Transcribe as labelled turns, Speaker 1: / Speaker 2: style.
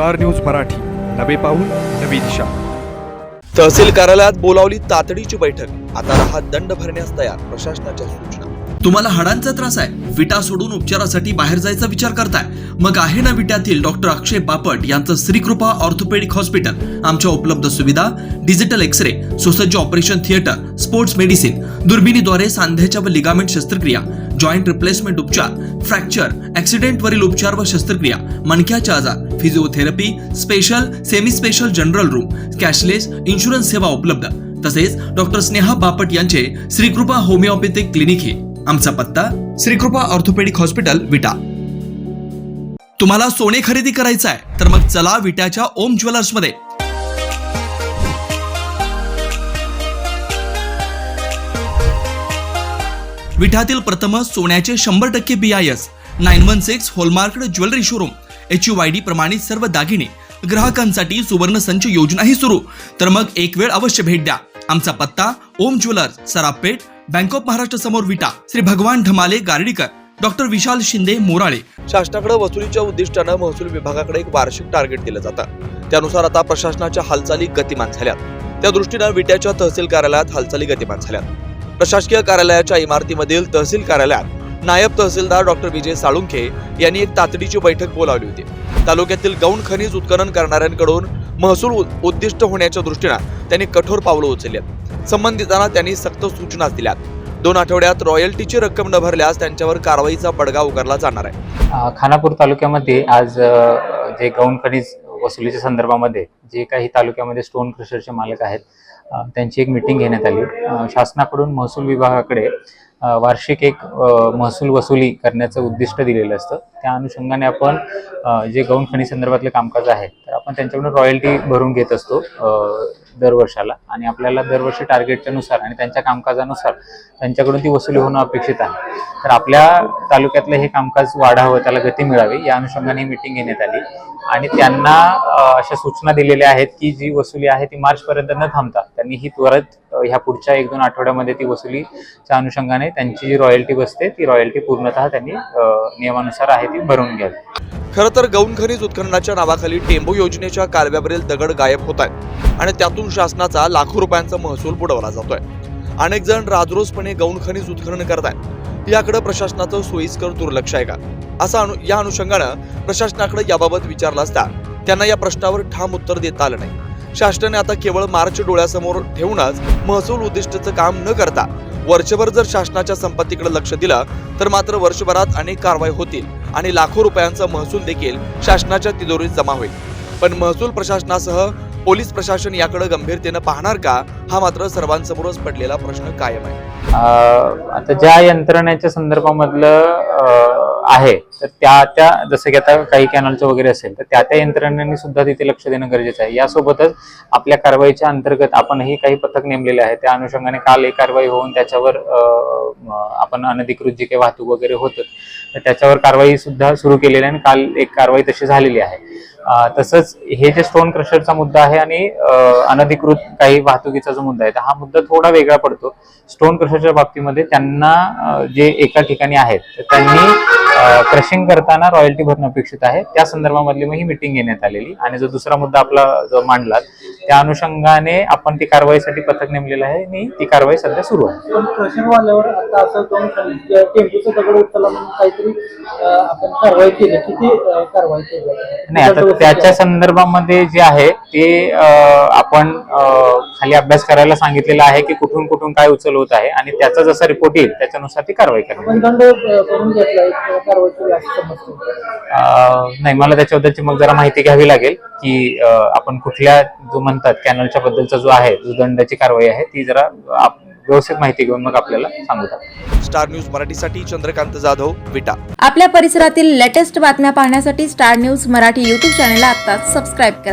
Speaker 1: Star news Marathi. नवे पाऊल नवी दिशा.
Speaker 2: तहसील कार्यालयात बोलावली तातडीची बैठक. आता रहा दंड भरण्यास तयार प्रशासनाच्या सूचना.
Speaker 3: तुम्हाला हाडांचा त्रास आहे. विटा सोडून उपचारासाठी बाहेर जायचा विचार करताय. मग आहे ना विट्यातील डॉक्टर अक्षय बापट यांचं श्रीकृपा ऑर्थोपेडिक हॉस्पिटल. आमच्या उपलब्ध सुविधा डिजिटल एक्सरे सुसज्ज ऑपरेशन थिएटर स्पोर्ट्स मेडिसिन दुर्बिणीद्वारे सांध्याच्या व लिगामेंट शस्त्रक्रिया जॉईंट रिप्लेसमेंट उपचार फ्रॅक्चर ऍक्सिडेंट वरील उपचार व शस्त्रक्रिया मणक्याचे आजार physiotherapy special semi special general room cashless insurance सेवा उपलब्ध. तसेच डॉक्टर स्नेहा बापट यांचे श्रीकृपा होमिओपॅथिक क्लिनिक हे. आमचा पत्ता श्रीकृपा ऑर्थोपेडिक हॉस्पिटल विटा. तुम्हाला सोने खरेदी करायचं आहे तर मग चला विट्याच्या ओम ज्वेलर्स विठातील प्रथम सोन्याचे शंभर टक्के B I S nine one six hallmarked jewellery showroom H U Y D प्रमाणित सर्व दागिने ग्राहकांसाठी सुवर्ण संच योजनाही सुरू. तर मग एक वेळ अवश्य भेट द्या. आमचा पत्ता Om jewellers Sarapeth bank of Maharashtra समोर विटा. श्री भगवान ढमाले गार्डीकर डॉक्टर विशाल शिंदे मोराळे.
Speaker 2: शासनाकडे वसुलीच्या उद्दिष्टानं महसूल विभागाकडे एक वार्षिक टार्गेट दिलं जातं. त्यानुसार आता प्रशासनाच्या हालचाली गतिमान झाल्यात. त्या दृष्टीनं विट्याच्या तहसील कार्यालयात हालचाली गतिमान झाल्यात. प्रशासकीय कार्यालयाच्या इमारतीमधील तहसील कार्यालयात नायब तहसीलदार डॉक्टर विजय साळुंखे यांनी एक तातडीची बैठक बोलावली होती. तालुक्यातील गौण खनिज उत्खनन करणाऱ्यांकडून महसूल उद्दिष्ट होण्याच्या दृष्टीनं त्यांनी कठोर पावलं उचलली आहेत. संबंधितांना त्यांनी सक्त सूचना दिल्या दोन आठवड्यात रॉयल्टीची रक्कम न भरल्यास त्यांच्यावर कारवाईचा बडगा उगारला जाणार आहे.
Speaker 4: खानापूर तालुक्यामध्ये आज जे गौण खनिज वसुलीच्या संदर्भामध्ये जे काही तालुक्यामध्ये स्टोन क्रशरचे मालक आहेत त्यांची एक मिटिंग घेण्यात आली. शासनाकडून महसूल विभागाकडे वार्षिक एक महसूल वसुली करण्याचं उद्दिष्ट दिलेलं असतं. त्या अनुषंगाने आपण जे गौण खणी संदर्भातले कामकाज आहे तर आपण त्यांच्याकडून रॉयल्टी भरून घेत असतो दरवर्षाला आणि आपल्याला दरवर्षी टार्गेटच्या नुसार आणि त्यांच्या कामकाजानुसार त्यांच्याकडून ती वसुली होणं अपेक्षित आहे. तर आपल्या तालुक्यातलं हे कामकाज वाढावं त्याला गती मिळावी या अनुषंगाने मिटिंग घेण्यात आली. आणि त्यांना अशा सूचना दिलेल्या आहेत की जी वसुली आहे ती मार्च पर्यंत न थांबता त्यांनी ही त्वरित ह्या पुढच्या एक दोन आठवड्यामध्ये ती वसुलीच्या अनुषंगाने त्यांची जी रॉयल्टी बसते ती रॉयल्टी पूर्णतः त्यांनी नियमानुसार आहे ती भरून घ्यावी.
Speaker 2: खरं तर गौण खनिज उत्खननाच्या नावाखाली टेंबू योजनेच्या कालव्यावरील दगड गायब होत आहेत आणि त्यातून शासनाचा लाखो रुपयांचा महसूल बुडवला जातोय. अनेक जण राजरोसपणे गौण खनिज उत्खनन करत आहेत याकडे प्रशासनाचं सोयीस्कर दुर्लक्ष आहे का? असा अनु या अनुषंगानं प्रशासनाकडे याबाबत विचारलं असता त्यांना या प्रश्नावर ठाम उत्तर देता आलं नाही. शासनाने आता केवळ मार्च डोळ्यासमोर ठेवूनच महसूल उद्दिष्टचं काम न करता वर्षभर जर शासनाच्या संपत्तीकडे लक्ष दिलं तर मात्र वर्षभरात अनेक कारवाई होतील आणि लाखो रुपयांचा महसूल देखील शासनाच्या तिजोरीत जमा होईल. पण महसूल प्रशासनासह पोलीस प्रशासन याकडे गंभीरतेनं पाहणार का? हा मात्र सर्वांसमोरच पडलेला प्रश्न कायम आहे.
Speaker 4: आता ज्या यंत्रणेच्या संदर्भामधलं आहे तर त्या त्या जसं की आता काही कॅनलचं वगैरे असेल तर त्या त्या यंत्रणांनी सुद्धा तिथे लक्ष देणं गरजेचं आहे. यासोबतच आपल्या कारवाईच्या अंतर्गत आपणही काही पथक नेमलेले आहे त्या अनुषंगाने काल एक कारवाई होऊन त्याच्यावर आपण अनधिकृत जी काही वाहतूक वगैरे होतं तर त्याच्यावर कारवाई सुद्धा सुरू केलेली आहे आणि काल एक कारवाई तशी झालेली आहे. तसंच हे जे स्टोन क्रशरचा मुद्दा आहे आणि अनधिकृत काही वाहतुकीचा जो मुद्दा आहे तर हा मुद्दा थोडा वेगळा पडतो. स्टोन क्रशरच्या बाबतीमध्ये त्यांना जे एका ठिकाणी आहेत तर त्यांनी क्रशिंग करताना रॉयल्टी भरणं अपेक्षित आहे. त्या संदर्भामधली मग ही मिटिंग घेण्यात आलेली. आणि जो दुसरा मुद्दा आपला जो मांडला त्या अनुषंगाने आपण ती कारवाईसाठी पथक नेमलेलं आहे आणि ती कारवाई सध्या सुरू आहे.
Speaker 5: पण क्रशरवाल्यावर आता असं दोन खाली टेम्पोचं दगड उचलला म्हणून काहीतरी आपण कारवाई केली. किती अं, कारवाई केली?
Speaker 4: नाही आता त्याच्या संदर्भामध्ये जे आहे ते आपण खाली अभ्यास करायला सांगितलेला आहे की कुठून कुठून काय उचल होत आहे आणि त्याचा जसा रिपोर्ट येईल त्याच्यानुसार ती कारवाई
Speaker 5: अं,
Speaker 4: नाही मला त्याच्याबद्दलची मग जरा माहिती घ्यावी लागेल की आपण कुठल्या जो म्हणतात कॅनलच्या बद्दलचा जो आहे जो दंडाची कारवाई आहे ती जरा व्यवस्थित माहिती घेऊन मग आपल्याला सांगू
Speaker 2: स्टार न्यूज मराठीसाठी चंद्रकांत जाधव विटा.
Speaker 6: आपल्या परिसरातील लेटेस्ट बातम्या पाहण्यासाठी स्टार न्यूज मराठी यूट्यूब चॅनलला आत्ताच सबस्क्राईब करा.